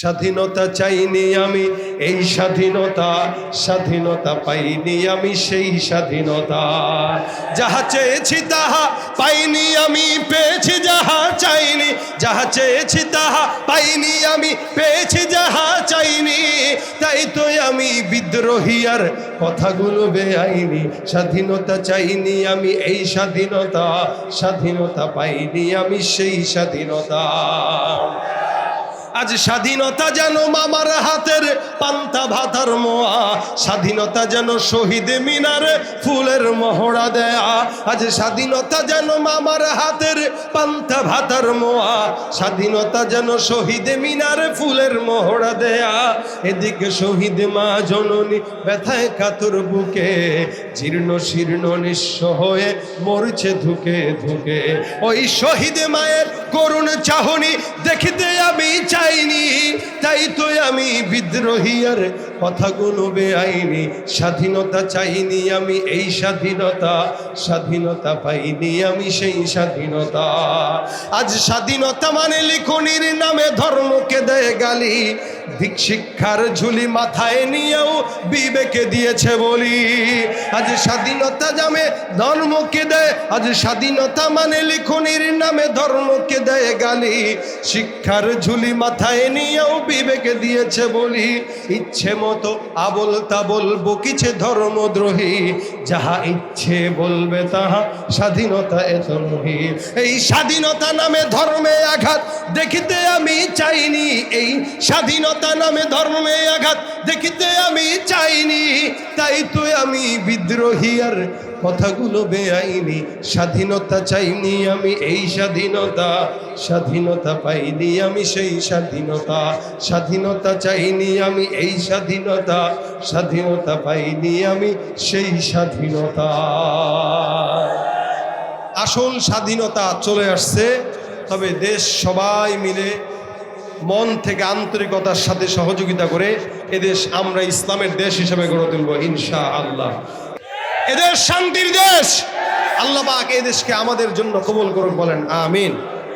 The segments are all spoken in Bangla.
স্বাধীনতা চাইনি আমি, এই স্বাধীনতা স্বাধীনতা পাইনি আমি, সেই স্বাধীনতা যাহা চেয়েছি তাহা পাইনি আমি, পেয়েছি যাহা চাইনি। যাহা চেয়েছি তাহা পাইনি আমি, পেয়েছি যাহা চাইনি। তাই তো আমি বিদ্রোহী আর কথাগুলো বেআইনি। স্বাধীনতা চাইনি আমি, এই স্বাধীনতা স্বাধীনতা পাইনি আমি, সেই স্বাধীনতা আজ স্বাধীনতা যেন মামার হাতের পান্তা ভাতার মোয়া, স্বাধীনতা যেন শহীদ মিনারে ফুলের মহড়া দেয়া, আজ স্বাধীনতা যেন মামার হাতের পান্তা ভাতার মোয়া, স্বাধীনতা যেন শহীদ মিনারে ফুলের মহড়া দেয়া। এদিকে শহীদ মা জননী ব্যথায় কাতর বুকে, জীর্ণ শীর্ণ নিঃস্ব হয়ে মরছে ধুকে ধুকে। ওই শহীদ মায়ের করুণ চাহনি দেখিতে আমি চাইনি তাই তো আমি বিদ্রোহী আর কথাগুলো বেআইনি। স্বাধীনতা চাইনি আমি, এই স্বাধীনতা স্বাধীনতা পাইনি আমি, সেই স্বাধীনতা। আজ স্বাধীনতা মানে লিখনির নামে ধর্মকে দেয় গালি। দিক শিক্ষার ঝুলি মাথায় নিয়েও বিবেকে দিয়েছে বলি। আজ স্বাধীনতা জামে ধর্মকে দেয়, আজ স্বাধীনতা মানে লিখনির নামে ধর্মকে গালি শিক্ষার ঝুলি মাথায় নিয়েও বিবেকে দিয়েছে বলি। ইচ্ছে মতো আবল তাবল বকিছে ধর্মদ্রোহী যাহা ইচ্ছে বলবে তাহা স্বাধীনতা এত নহি এই স্বাধীনতা নামে ধর্মে আঘাত দেখিতে আমি চাইনি। এই স্বাধীনতা নামে ধর্মে আঘাত দেখিতে আমি চাইনি। তাই তো আমি বিদ্রোহী আর কথাগুলো বেআইনি। স্বাধীনতা চাইনি আমি, এই স্বাধীনতা স্বাধীনতা পাইনি আমি সেই স্বাধীনতা। স্বাধীনতা চাইনি আমি এই স্বাধীনতা। স্বাধীনতা পাইনি আমি সেই স্বাধীনতা। আসল স্বাধীনতা চলে আসছে, তবে দেশ সবাই মিলে মন থেকে আন্তরিকতার সাথে সহযোগিতা করে এদেশ আমরা ইসলামের দেশ হিসেবে গড়ে তুলব ইনশা আল্লাহ এদেশ শান্তির দেশ। আল্লাহ পাক এই দেশকে আমাদের জন্য কবুল করুন বলেন, আমিন।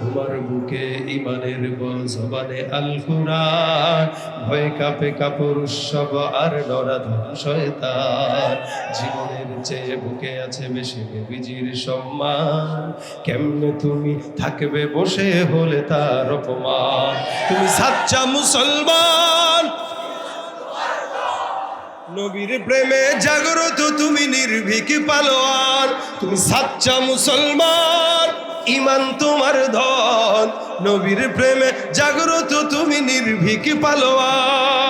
তোমার বুকে ইমানের বল আল কুরআন ভয়ে কাপে কাপড় উৎসব আর নরাধন শয়তান। জীবনের চেয়ে বুকে আছে বেশি নবীজির সম্মান। কেমনে তুমি থাকবে বসে হলে তার অপমান? তুমি সাচ্চা মুসলমান। নবীর প্রেমে জাগ্রত তুমি নির্ভীক পালোয়ান। তুমি সাচ্চা মুসলমান। ইমান তোমার ধন। নবীর প্রেমে জাগ্রত তুমি নির্ভীক পালোয়ান।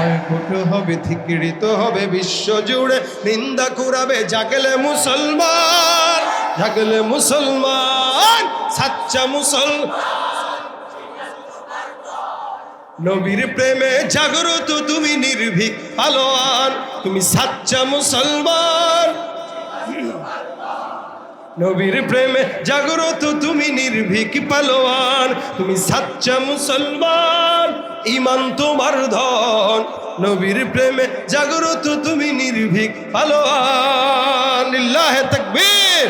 ভয়কুট হবে, ধিকৃত হবে, বিশ্ব জুড়ে নিন্দা কুরাবে জাগলে মুসলমান জাগলে মুসলমান, সাচ্চা মুসল নবীর প্রেমে জাগ্রত তুমি নির্ভীক, পালোয়ান, তুমি সাচ্চা মুসলমান। নবীর প্রেমে জাগ্রত তুমি নির্ভীক, পালোয়ান, তুমি সাচ্চা মুসলমান। ইমান তোমার ধন, নবীর প্রেমে জাগ্রত তুমি নির্ভীক লিল্লাহ তাকবীর।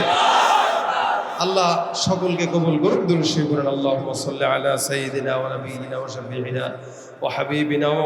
আল্লাহ সকলকে কবুল করুন দুরুশি করেন আল্লাহ সাল্লাহ আলা সাইয়্যিদিনা ওয়া নাবিয়িনা ওয়া শাফিঈনা ওয়া হাবিবিনা